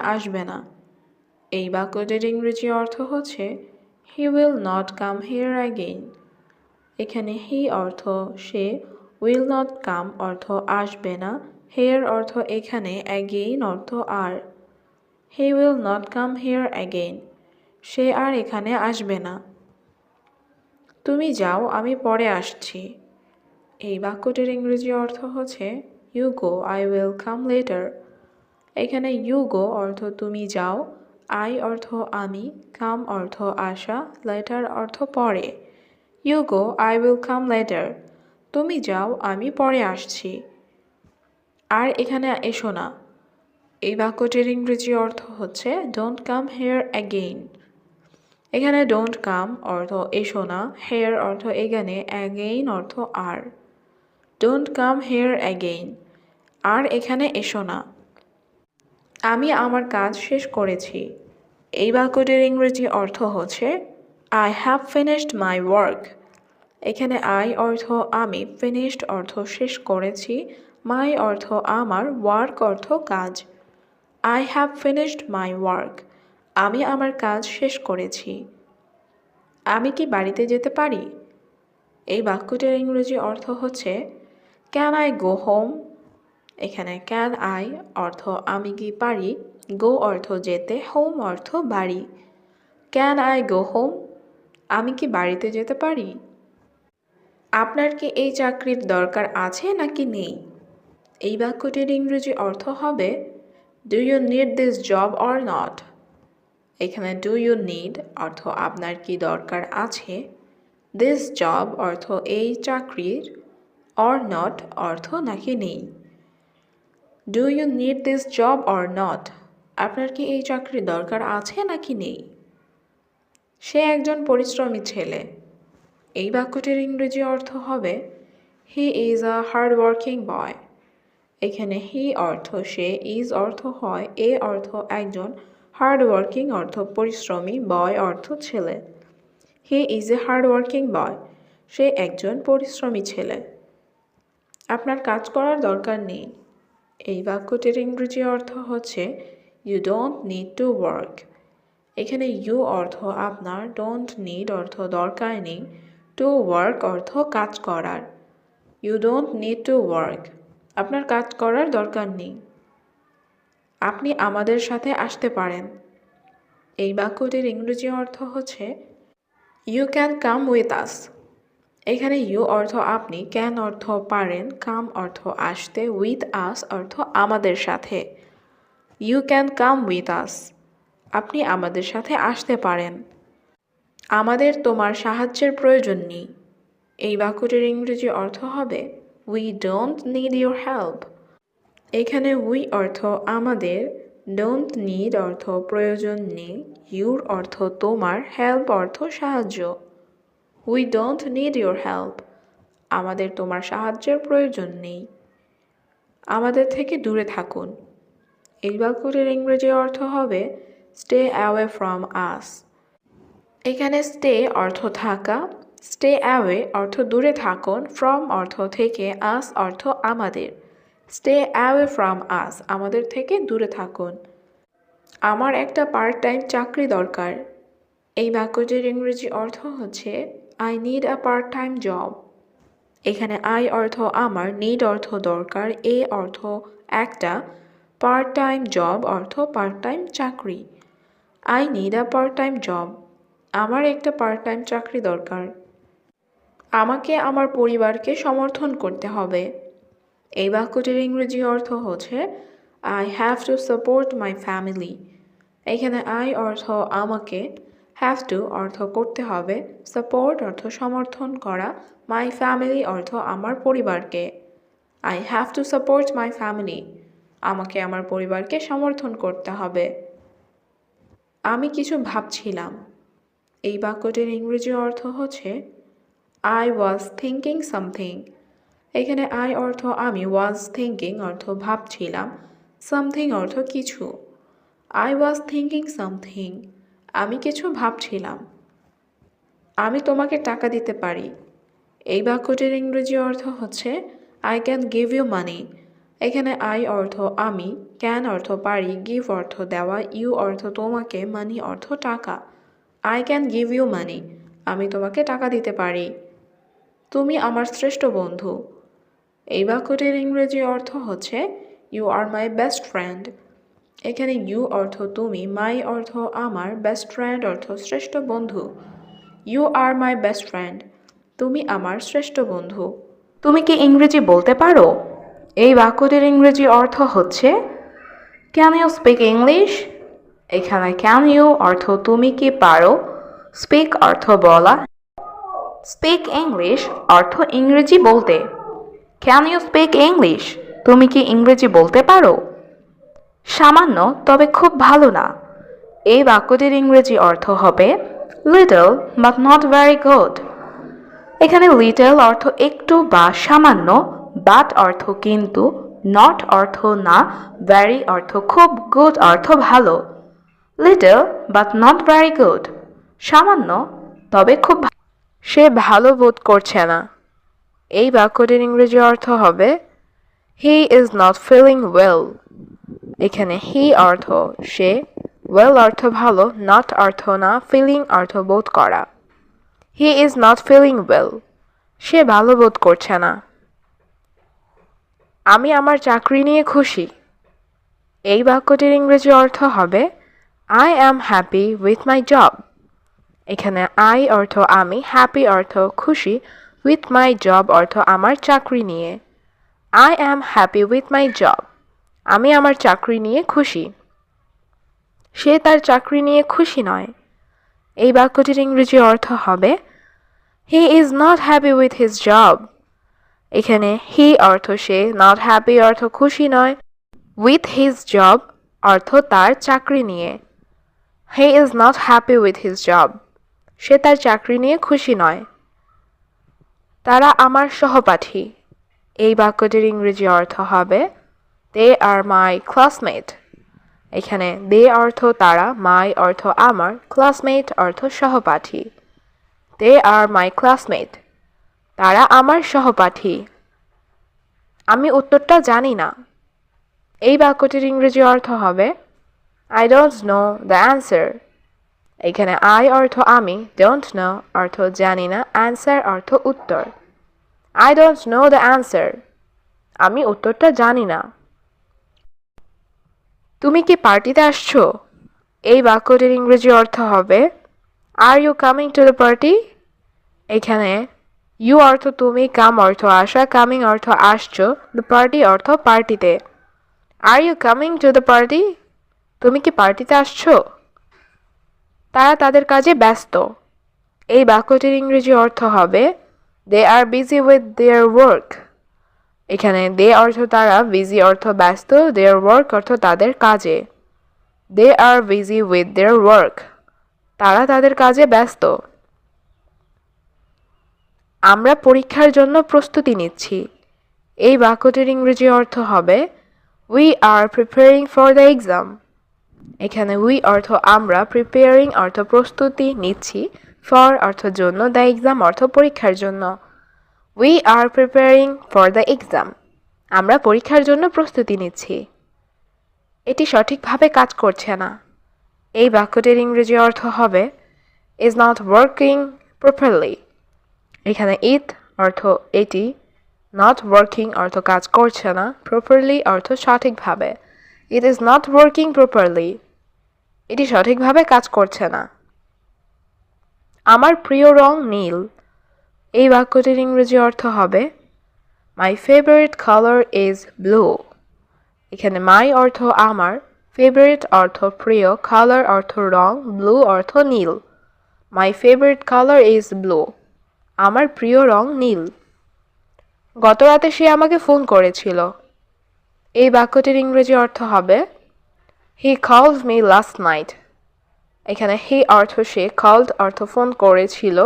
আসবে না। এই বাক্যটির ইংরেজি অর্থ হচ্ছে he will not come here again এখানে হি অর্থ সে উইল নট কাম অর্থ আসবে না। হেয়ার অর্থ এখানে অ্যাগেইন অর্থ আর। He will not come here again সে আর এখানে আসবে না। তুমি যাও, আমি পরে আসছি। এই বাক্যটির ইংরেজি অর্থ হচ্ছে you go I will come later এখানে ইউ গো অর্থ তুমি যাও আই অর্থ আমি কাম অর্থ আসা লেটার অর্থ পরে you go I will come later তুমি যাও, আমি পরে আসছি আর এখানে এসো না। এই বাক্যটির ইংরেজি অর্থ হচ্ছে ডোন্ট কাম হেয়ার অ্যাগেইন এখানে ডোন্ট কাম অর্থ এসো না হেয়ার অর্থ এখানে অ্যাগেইন অর্থ আর ডোন্ট কাম হেয়ার অ্যাগেইন আর এখানে এসো না আমি আমার কাজ শেষ করেছি। এই বাক্যটির ইংরেজি অর্থ হচ্ছে I have finished my work এখানে আই অর্থ, আমি ফিনিশড অর্থ, শেষ করেছি মাই অর্থ, আমার ওয়ার্ক অর্থ, কাজ I have finished my work আমি আমার কাজ শেষ করেছি আমি কি বাড়িতে যেতে পারি? এই বাক্যটির ইংরেজি অর্থ হচ্ছে ক্যান আই গো হোম এখানে ক্যান আই অর্থ আমি কি পারি? গো অর্থ যেতে হোম অর্থ বাড়ি। ক্যান আই গো হোম আমি কি বাড়িতে যেতে পারি? আপনার কি এই চাকরির দরকার আছে নাকি নেই? এই বাক্যটির ইংরেজি অর্থ হবে do you need this job or not এখানে ডু ইউ নিড অর্থ আপনার কি দরকার আছে? দিস জব অর্থ এই চাকরির অর নট অর্থ নাকি নেই? Do you need this job or not আপনার কি এই চাকরির দরকার আছে নাকি নেই? সে একজন পরিশ্রমী ছেলে। এই বাক্যটির ইংরেজি অর্থ হবে he is a hard working boy এখানে হি অর্থ সে ইজ অর্থ হয়, এ অর্থ একজন হার্ড ওয়ার্কিং অর্থ পরিশ্রমী বয় অর্থ ছেলে। He is a hard working boy সে একজন পরিশ্রমী ছেলে। আপনার কাজ করার দরকার নেই। এই বাক্যটির ইংরেজি অর্থ হচ্ছে you don't need to work এখানে ইউ অর্থ আপনার ডোন্ট নিড অর্থ দরকার নেই টু ওয়ার্ক অর্থ কাজ করার। You don't need to work আপনার কাজ করার দরকার নেই। আপনি আমাদের সাথে আসতে পারেন। এই বাক্যটির ইংরেজি অর্থ হচ্ছে you can come with us এখানে ইউ অর্থ আপনি ক্যান অর্থ পারেন কাম অর্থ আসতে উইথ আস অর্থ আমাদের সাথে। You can come with us আপনি আমাদের সাথে আসতে পারেন। আমাদের তোমার সাহায্যের প্রয়োজন নেই। এই বাক্যটির ইংরেজি অর্থ হবে we don't need your help এখানে উই অর্থ আমাদের ডোন্ট নিড অর্থ প্রয়োজন নেই। ইউর অর্থ তোমার হেল্প অর্থ সাহায্য। We don't need your help আমাদের তোমার সাহায্যের প্রয়োজন নেই। আমাদের থেকে দূরে থাকুন। এই বাক্যটির ইংরেজি অর্থ হবে স্টে অ্যাওয়ে ফ্রম আস এখানে স্টে অর্থ থাকা স্টে অ্যাওয়ে অর্থ দূরে থাকুন ফ্রম অর্থ থেকে আস অর্থ আমাদের। স্টে অ্যাওয়ে ফ্রম আস আমাদের থেকে দূরে থাকুন। আমার একটা পার্ট টাইম চাকরি দরকার। এই বাক্যটির ইংরেজি অর্থ হচ্ছে I need a part time job এখানে আই অর্থ আমার নিড অর্থ দরকার এ অর্থ একটা পার্ট টাইম জব অর্থ পার্ট টাইম চাকরি। I need a part time job আমার একটা পার্ট টাইম চাকরি দরকার। আমাকে আমার পরিবারকে সমর্থন করতে হবে। এই বাক্যটির ইংরেজি অর্থ হচ্ছে I have to support my family এখানে আই অর্থ আমাকে হ্যাভ টু অর্থ করতে হবে সাপোর্ট অর্থ সমর্থন করা মাই ফ্যামিলি অর্থ আমার পরিবারকে। I have to support my family আমাকে আমার পরিবারকে সমর্থন করতে হবে। আমি কিছু ভাবছিলাম। এই বাক্যটির ইংরেজি অর্থ হচ্ছে আই ওয়াজ থিঙ্কিং সামথিং এখানে আই অর্থ আমি ওয়াজ থিঙ্কিং অর্থ ভাবছিলাম সামথিং অর্থ কিছু। আই ওয়াজ থিঙ্কিং সামথিং আমি কিছু ভাবছিলাম। আমি তোমাকে টাকা দিতে পারি। এই বাক্যটির ইংরেজি অর্থ হচ্ছে I can give you money এখানে আই অর্থ আমি ক্যান অর্থ পারি গিভ অর্থ দেওয়া ইউ অর্থ তোমাকে মানি অর্থ টাকা I can give you money আমি তোমাকে টাকা দিতে পারি তুমি আমার শ্রেষ্ঠ বন্ধু এই বাক্যটির ইংরেজি অর্থ হচ্ছে you are my best friend এখানে ইউ অর্থ তুমি, মাই অর্থ আমার বেস্ট ফ্রেন্ড অর্থ শ্রেষ্ঠ বন্ধু। You are my best friend তুমি আমার শ্রেষ্ঠ বন্ধু। তুমি কি ইংরেজি বলতে পারো? এই বাক্যটির ইংরেজি অর্থ হচ্ছে ক্যান ইউ স্পিক ইংলিশ এখানে ক্যান ইউ অর্থ তুমি কি পারো? স্পিক অর্থ বলা। স্পিক ইংলিশ অর্থ ইংরেজি বলতে। ক্যান ইউ স্পিক ইংলিশ তুমি কি ইংরেজি বলতে পারো? সামান্য, তবে খুব ভালো না। এই বাক্যটির ইংরেজি অর্থ হবে little but not very good এখানে লিটল অর্থ একটু বা সামান্য বাট অর্থ কিন্তু নট অর্থ না ভেরি অর্থ খুব গুড অর্থ ভালো। Little but not very good সামান্য, তবে খুব সে ভালো বোধ করছে না। এই বাক্যটির ইংরেজি অর্থ হবে he is not feeling well এখানে হি অর্থ সে ওয়েল অর্থ ভালো নট অর্থ না ফিলিং অর্থ বোধ করা। He is not feeling well সে ভালো বোধ করছে না। আমি আমার চাকরি নিয়ে খুশি। এই বাক্যটির ইংরেজি অর্থ হবে I am happy with my job এখানে আই অর্থ আমি হ্যাপি অর্থ খুশি উইথ মাই জব অর্থ আমার চাকরি নিয়ে। I am happy with my job আমি আমার চাকরি নিয়ে খুশি। সে তার চাকরি নিয়ে খুশি নয়। এই বাক্যটির ইংরেজি অর্থ হবে he is not happy with his job এখানে হি অর্থ সে নট হ্যাপি অর্থ খুশি নয়। উইথ হিজ জব অর্থ তার চাকরি নিয়ে। He is not happy with his job সে তার চাকরি নিয়ে খুশি নয়। তারা আমার সহপাঠী। এই বাক্যটির ইংরেজি অর্থ হবে দে আর মাই ক্লাসমেট এখানে দে অর্থ তারা মাই অর্থ আমার ক্লাসমেট অর্থ সহপাঠী। দে আর মাই ক্লাসমেট তারা আমার সহপাঠী। আমি উত্তরটা জানি না। এই বাক্যটির ইংরেজি অর্থ হবে I don't know the answer এখানে আই অর্থ আমি ডোন্ট নো অর্থ জানি না অ্যান্সার অর্থ উত্তর। I don't know the answer আমি উত্তরটা জানি না। তুমি কি পার্টিতে আসছো? এই বাক্যটির ইংরেজি অর্থ হবে are you coming to the party এখানে ইউ অর্থ তুমি কাম অর্থ আসা কামিং অর্থ আসছো দ্য পার্টি অর্থ পার্টিতে। Are you coming to the party তুমি কি পার্টিতে আসছো? তারা তাদের কাজে ব্যস্ত। এই বাক্যটির ইংরেজি অর্থ হবে they are busy with their work এখানে দে অর্থ তারা বিজি অর্থ ব্যস্ত, দেয়ার ওয়ার্ক অর্থ তাদের কাজে। They are busy with their work, তারা তাদের কাজে ব্যস্ত। আমরা পরীক্ষার জন্য প্রস্তুতি নিচ্ছি। এই বাক্যটির ইংরেজি অর্থ হবে we are preparing for the exam এখানে উই অর্থ আমরা প্রিপেয়ারিং অর্থ প্রস্তুতি নিচ্ছি ফর অর্থ জন্য দ্য এক্সাম অর্থ পরীক্ষার জন্য we are preparing for the exam আমরা পরীক্ষার জন্য প্রস্তুতি নিচ্ছি। এটি সঠিকভাবে কাজ করছে না। এই বাক্যটির ইংরেজি অর্থ হবে ইজ নট ওয়ার্কিং প্রপারলি এখানে ইট অর্থ এটি নট ওয়ার্কিং অর্থ কাজ করছে না প্রপারলি অর্থ সঠিকভাবে। It is not working properly এটি সঠিকভাবে কাজ করছে না। আমার প্রিয় রং নীল। এই বাক্যটির ইংরেজি অর্থ হবে my favourite colour is blue এখানে মাই অর্থ আমার ফেভারিট অর্থ প্রিয় কালার অর্থ রং ব্লু অর্থ নীল my favourite colour is blue আমার প্রিয় রং নীল গত রাতে সে আমাকে ফোন করেছিল। এই বাক্যটির ইংরেজি অর্থ হবে he called me last night এখানে হি অর্থ সে কল্ড অর্থ ফোন করেছিল।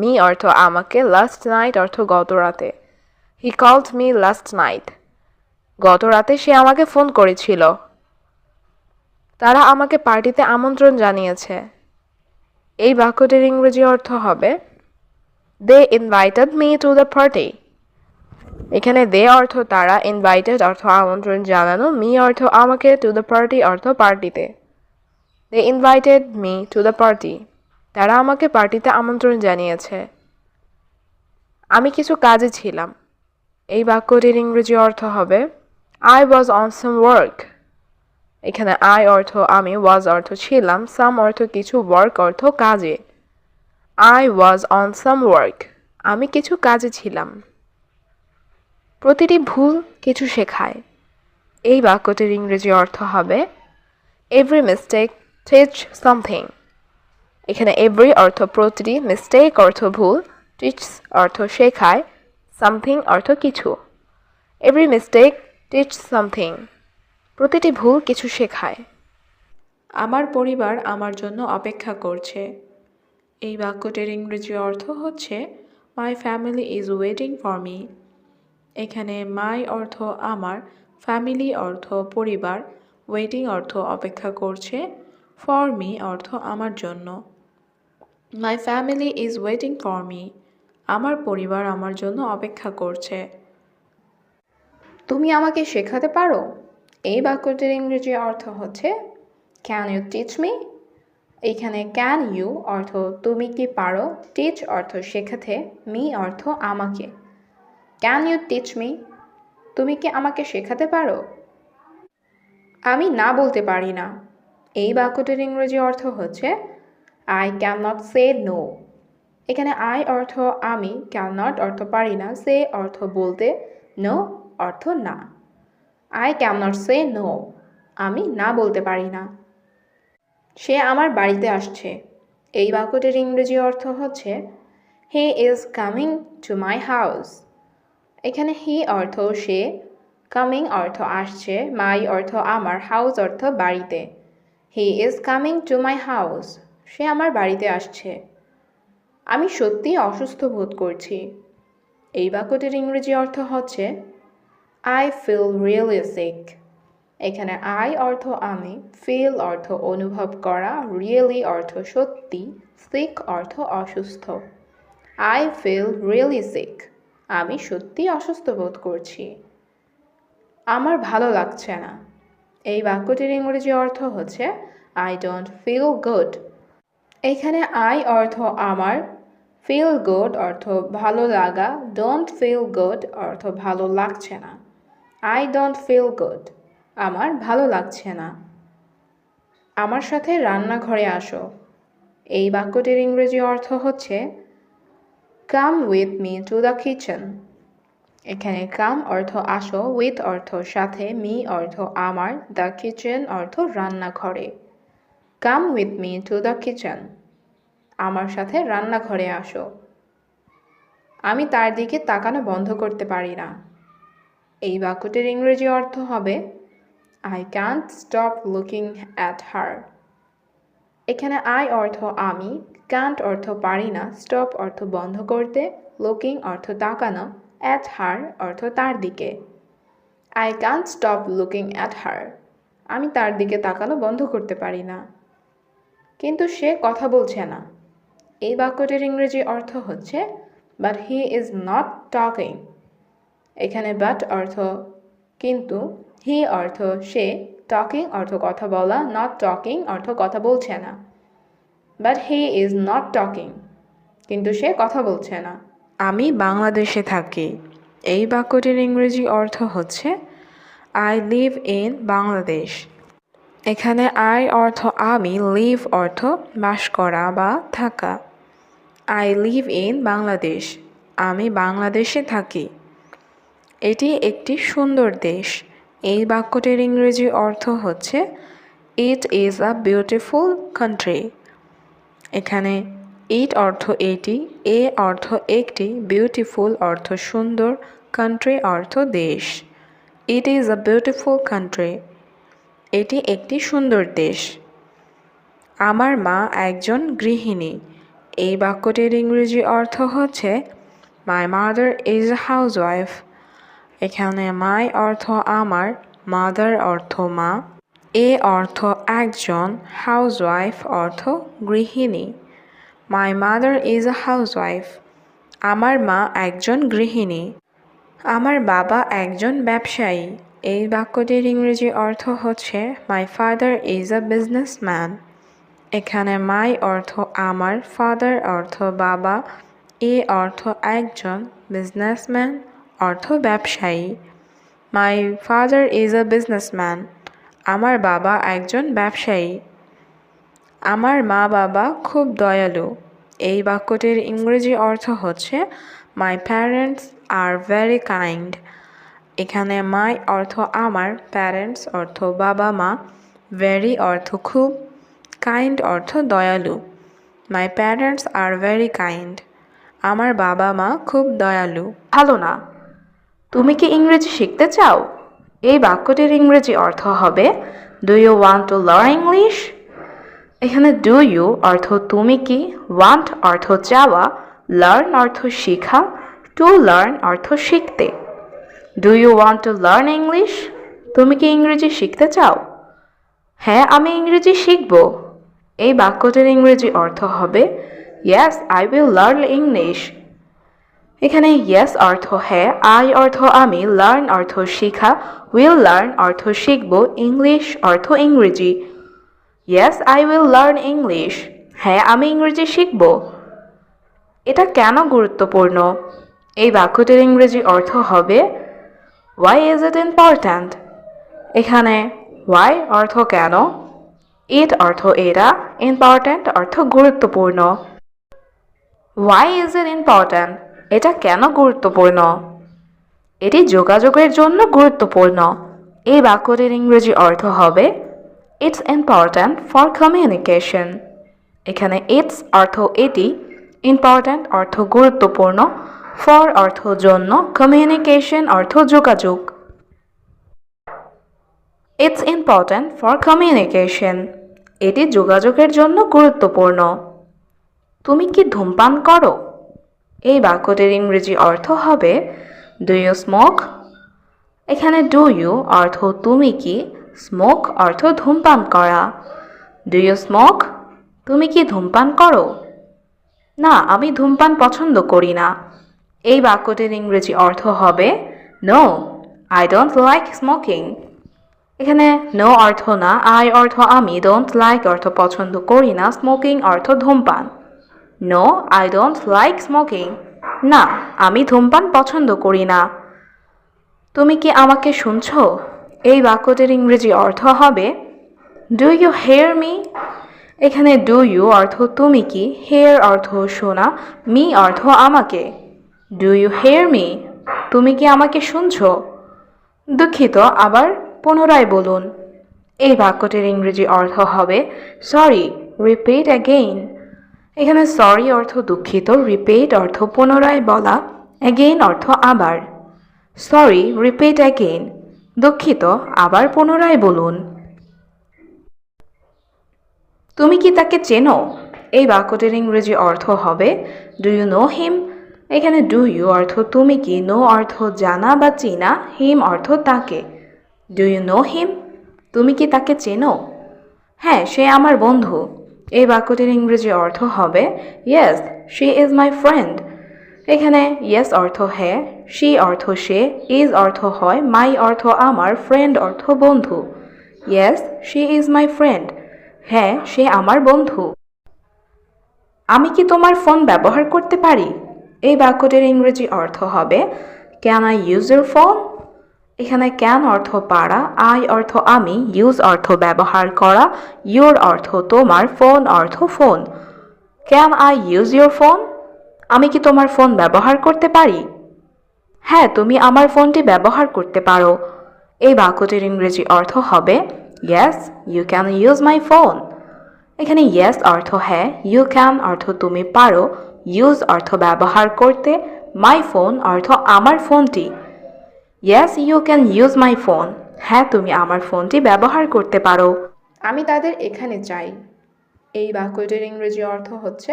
মি অর্থ আমাকে লাস্ট নাইট অর্থ গত রাতে। He called me last night গত রাতে সে আমাকে ফোন করেছিল। তারা আমাকে পার্টিতে আমন্ত্রণ জানিয়েছে। এই বাক্যটির ইংরেজি অর্থ হবে they invited me to the party এখানে দে অর্থ তারা ইনভাইটেড অর্থ আমন্ত্রণ জানানো মি অর্থ আমাকে টু দ্য পার্টি অর্থ পার্টিতে they invited me to the party তারা আমাকে পার্টিতে আমন্ত্রণ জানিয়েছে। আমি কিছু কাজে ছিলাম। এই বাক্যটির ইংরেজি অর্থ হবে I was on some work এখানে আই অর্থ আমি ওয়াজ অর্থ ছিলাম সাম অর্থ কিছু ওয়ার্ক অর্থ কাজে I was on some work আমি কিছু কাজে ছিলাম। প্রতিটি ভুল কিছু শেখায়। এই বাক্যটির ইংরেজি অর্থ হবে এভরি মিস্টেক টিচ সামথিং এখানে এভরি অর্থ প্রতিটি মিস্টেক অর্থ ভুল টিচ অর্থ শেখায় সামথিং অর্থ কিছু। এভরি মিস্টেক টিচ সামথিং প্রতিটি ভুল কিছু শেখায়। আমার পরিবার আমার জন্য অপেক্ষা করছে। এই বাক্যটির ইংরেজি অর্থ হচ্ছে my family is waiting for me এখানে মাই অর্থ আমার ফ্যামিলি অর্থ পরিবার ওয়েটিং অর্থ অপেক্ষা করছে ফর মি অর্থ আমার জন্য। My family is waiting for me আমার পরিবার আমার জন্য অপেক্ষা করছে। তুমি আমাকে শেখাতে পারো? এই বাক্যটির ইংরেজি অর্থ হচ্ছে ক্যান ইউ টিচ মি এখানে ক্যান ইউ অর্থ তুমি কি পারো? টিচ অর্থ শেখাতে মি অর্থ আমাকে ক্যান ইউ টিচ মি তুমি কি আমাকে শেখাতে পারো? আমি না বলতে পারি না। এই বাক্যটির ইংরেজি অর্থ হচ্ছে I can not say no এখানে আই অর্থ আমি ক্যান নট অর্থ পারি না, সে অর্থ বলতে নো অর্থ না। I can not say no আমি না বলতে পারি না। সে আমার বাড়িতে আসছে। এই বাক্যটির ইংরেজি অর্থ হচ্ছে he is coming to my house এখানে হি অর্থ সে কামিং অর্থ আসছে মাই অর্থ আমার হাউস অর্থ বাড়িতে। He is coming to my house সে আমার বাড়িতে আসছে। আমি সত্যিই অসুস্থ বোধ করছি। এই বাক্যটির ইংরেজি অর্থ হচ্ছে আই ফিল রিয়েলি সিক এখানে আই অর্থ আমি ফিল অর্থ অনুভব করা রিয়েলি অর্থ সত্যি সিক অর্থ অসুস্থ। আই ফিল রিয়েলি সিক আমি সত্যি অসুস্থ বোধ করছি। আমার ভালো লাগছে না। এই বাক্যটির ইংরেজি অর্থ হচ্ছে আই ডোন্ট ফিল গুড এখানে আই অর্থ আমার ফিল গুড অর্থ ভালো লাগা ডোন্ট ফিল গুড অর্থ ভালো লাগছে না। আই ডোন্ট ফিল গুড আমার ভালো লাগছে না। আমার সাথে রান্নাঘরে আসো। এই বাক্যটির ইংরেজি অর্থ হচ্ছে come with me to the kitchen এখানে কাম অর্থ আসো উইথ অর্থ সাথে মি অর্থ আমার দ্য কিচেন অর্থ রান্নাঘরে। Come with me to the kitchen আমার সাথে রান্নাঘরে আসো। আমি তার দিকে তাকানো বন্ধ করতে পারি না। এই বাক্যটির ইংরেজি অর্থ হবে I can't stop looking at her এখানে আই অর্থ আমি ক্যান্ট অর্থ পারি না স্টপ অর্থ বন্ধ করতে লুকিং অর্থ তাকানো অ্যাট হার অর্থ তার দিকে I can't stop looking at her আমি তার দিকে তাকানো বন্ধ করতে পারি না। কিন্তু সে কথা বলছে না। এই বাক্যটির ইংরেজি অর্থ হচ্ছে but he is not talking এখানে বাট অর্থ, কিন্তু হি অর্থ, সে টকিং অর্থ কথা বলা নট টকিং অর্থ কথা বলছে না। But he is not talking কিন্তু সে কথা বলছে না। আমি বাংলাদেশে থাকি। এই বাক্যটির ইংরেজি অর্থ হচ্ছে আই লিভ ইন বাংলাদেশ এখানে আই অর্থ আমি লিভ অর্থ বাস করা বা থাকা। আই লিভ ইন বাংলাদেশ আমি বাংলাদেশে থাকি। এটি একটি সুন্দর দেশ। এই বাক্যটির ইংরেজি অর্থ হচ্ছে it is a beautiful country এখানে ইট অর্থ এটি এ অর্থ একটি বিউটিফুল অর্থ সুন্দর কান্ট্রি অর্থ দেশ। It is a beautiful country এটি একটি সুন্দর দেশ। আমার মা একজন গৃহিণী। এই বাক্যটির ইংরেজি অর্থ হচ্ছে my mother is a housewife এখানে মাই অর্থ আমার মাদার অর্থ মা এ অর্থ একজন হাউস ওয়াইফ অর্থ গৃহিণী my mother is a housewife আমার মা একজন গৃহিণী। আমার বাবা একজন ব্যবসায়ী। এই বাক্যটির ইংরেজি অর্থ হচ্ছে my father is a businessman এখানে মাই অর্থ আমার ফাদার অর্থ বাবা এ অর্থ একজন বিজনেসম্যান অর্থ ব্যবসায়ী my father is a businessman আমার বাবা একজন ব্যবসায়ী আমার মা বাবা খুব দয়ালু এই বাক্যটির ইংরেজি অর্থ হচ্ছে my parents are very kind এখানে মাই অর্থ আমার প্যারেন্টস অর্থ বাবা মা ভেরি অর্থ খুব কাইন্ড অর্থ দয়ালু my parents are very kind আমার বাবা মা খুব দয়ালু। ভালো না, তুমি কি ইংরেজি শিখতে চাও? এই বাক্যটির ইংরেজি অর্থ হবে do you want to learn English এখানে ডু ইউ অর্থ তুমি কি ওয়ান্ট অর্থ চাওয়া লার্ন অর্থ শেখা টু লার্ন অর্থ শিখতে। Do you want to learn English তুমি কি ইংরেজি শিখতে চাও? হ্যাঁ আমি ইংরেজি শিখব। এই বাক্যটির ইংরেজি অর্থ হবে yes I will learn English এখানে ইয়েস অর্থ হ্যাঁ আই অর্থ আমি লার্ন অর্থ শেখা উইল লার্ন অর্থ শিখব ইংলিশ অর্থ ইংরেজি yes I will learn English হ্যাঁ আমি ইংরেজি শিখব এটা কেন গুরুত্বপূর্ণ? এই বাক্যটির ইংরেজি অর্থ হবে ওয়াই ইজ ইট ইম্পর্ট্যান্ট এখানে ওয়াই অর্থ কেন? ইট অর্থ এরা ইম্পর্ট্যান্ট অর্থ গুরুত্বপূর্ণ। ওয়াই ইজ ইট ইম্পর্ট্যান্ট এটা কেন গুরুত্বপূর্ণ? এটি যোগাযোগের জন্য গুরুত্বপূর্ণ। এই বাক্যটির ইংরেজি অর্থ হবে ইটস ইম্পর্ট্যান্ট ফর কমিউনিকেশন এখানে ইটস অর্থ এটি ইম্পর্ট্যান্ট অর্থ গুরুত্বপূর্ণ। ফর অর্থ জন্য কমিউনিকেশন অর্থ যোগাযোগ। ইটস ইম্পর্ট্যান্ট ফর কমিউনিকেশন এটি যোগাযোগের জন্য গুরুত্বপূর্ণ। তুমি কি ধূমপান করো? এই বাক্যটির ইংরেজি অর্থ হবে ডু ইউ স্মোক এখানে ডু ইউ অর্থ তুমি কি? স্মোক অর্থ ধূমপান করা। ডু ইউ স্মোক তুমি কি ধূমপান করো? না, আমি ধূমপান পছন্দ করি না। এই বাক্যটির ইংরেজি অর্থ হবে no I don't like smoking এখানে নো অর্থ না আই অর্থ আমি ডোন্ট লাইক অর্থ পছন্দ করি না স্মোকিং অর্থ ধূমপান. No I don't like smoking না, আমি ধূমপান পছন্দ করি না। তুমি কি আমাকে শুনছো? এই বাক্যটির ইংরেজি অর্থ হবে ডু ইউ হেয়ার মি এখানে ডু ইউ অর্থ, তুমি কি? হেয়ার অর্থ, শোনা। মি অর্থ, আমাকে। ডু ইউ হেয়ার মি তুমি কি আমাকে শুনছ? দুঃখিত, আবার পুনরায় বলুন। এই বাক্যটির ইংরেজি অর্থ হবে সরি রিপিট অ্যাগেইন এখানে সরি অর্থ দুঃখিত রিপিট অর্থ পুনরায় বলা অ্যাগেইন অর্থ আবার। সরি রিপিট অ্যাগেইন দুঃখিত, আবার পুনরায় বলুন। তুমি কি তাকে চেনো? এই বাক্যটির ইংরেজি অর্থ হবে ডু ইউ নো হিম এখানে ডু ইউ অর্থ তুমি কি? নো অর্থ জানা বা চেনা হিম অর্থ তাকে ডু ইউ নো হিম তুমি কি তাকে চেনো? হ্যাঁ সে আমার বন্ধু। এই বাক্যটির ইংরেজি অর্থ হবে yes she is my friend এখানে ইয়েস অর্থ হ্যাঁ শি অর্থ সে ইজ অর্থ হয় মাই অর্থ আমার ফ্রেন্ড অর্থ বন্ধু yes she is my friend হ্যাঁ সে আমার বন্ধু আমি কি তোমার ফোন ব্যবহার করতে পারি? এই বাক্যটির ইংরেজি অর্থ হবে can I use your phone এখানে ক্যান অর্থ পারা আই অর্থ আমি ইউজ অর্থ ব্যবহার করা ইউর অর্থ তোমার ফোন অর্থ phone can I use your phone আমি কি তোমার ফোন ব্যবহার করতে পারি? হ্যাঁ তুমি আমার ফোনটি ব্যবহার করতে পারো এই বাক্যটির ইংরেজি অর্থ হবে yes you can use my phone এখানে ইয়েস অর্থ হ্যাঁ ইউ ক্যান অর্থ তুমি পারো ইউজ অর্থ ব্যবহার করতে মাই ফোন অর্থ আমার ফোনটি yes you can use my phone হ্যাঁ তুমি আমার ফোনটি ব্যবহার করতে পারো। আমি তাদের এখানে চাই এই বাক্যটির ইংরেজি অর্থ হচ্ছে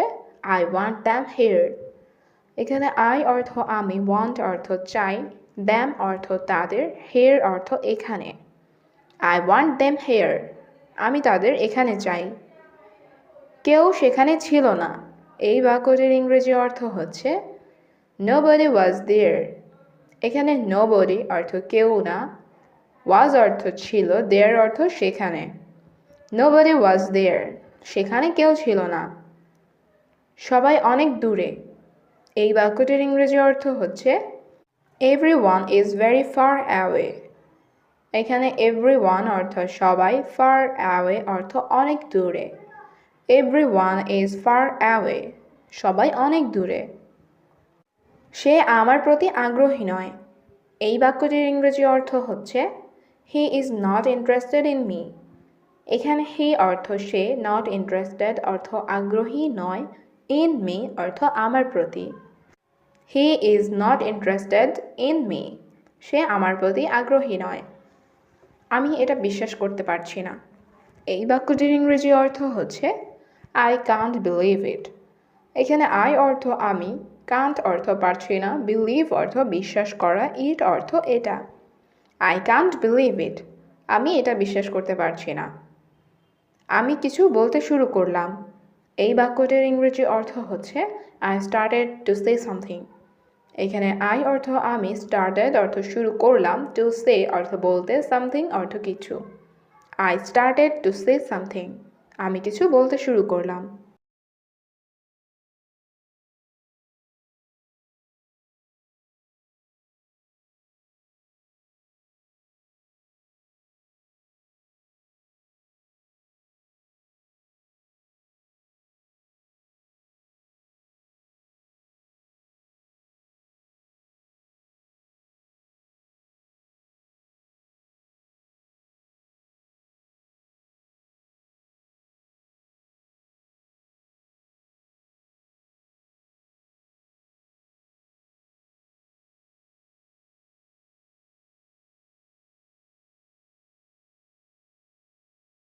আই ওয়ান্ট দ্যাম হেয়ার এখানে আই অর্থ আমি ওয়ান্ট অর্থ চাই দ্যাম অর্থ তাদের হেয়ার অর্থ এখানে। আই ওয়ান্ট দ্যাম হেয়ার আমি তাদের এখানে চাই কেউ সেখানে ছিল না। এই বাক্যটির ইংরেজি অর্থ হচ্ছে নো বডি ওয়াজ দেয়ার এখানে নো বডি অর্থ কেউ না ওয়াজ অর্থ ছিল দেয়ার অর্থ সেখানে। নো বডি ওয়াজ দেয়ার সেখানে কেউ ছিল না। সবাই অনেক দূরে। এই বাক্যটির ইংরেজি অর্থ হচ্ছে everyone is very far away এখানে এভরি ওয়ান অর্থ সবাই ফার অ্যাওয়ে অর্থ অনেক দূরে। Every one is far away সবাই অনেক দূরে। সে আমার প্রতি আগ্রহী নয়। এই বাক্যটির ইংরেজি অর্থ হচ্ছে he is not interested in me এখানে হি অর্থ সে নট ইন্টারেস্টেড অর্থ আগ্রহী নয় ইন মি অর্থ আমার প্রতি he is not interested in me সে আমার প্রতি আগ্রহী নয়। আমি এটা বিশ্বাস করতে পারছি না। এই বাক্যটির ইংরেজি অর্থ হচ্ছে আই কান্ট বিলিভ ইট এখানে আই অর্থ আমি কান্ট অর্থ পারছি না বিলিভ অর্থ বিশ্বাস করা ইট অর্থ এটা। আই কান্ট বিলিভ ইট আমি এটা বিশ্বাস করতে পারছি না। আমি কিছু বলতে শুরু করলাম। এই বাক্যটির ইংরেজি অর্থ হচ্ছে I started to say something এখানে আই অর্থ আমি স্টার্টেড অর্থ শুরু করলাম টু সে অর্থ বলতে সামথিং অর্থ কিছু। I started to say something আমি কিছু বলতে শুরু করলাম।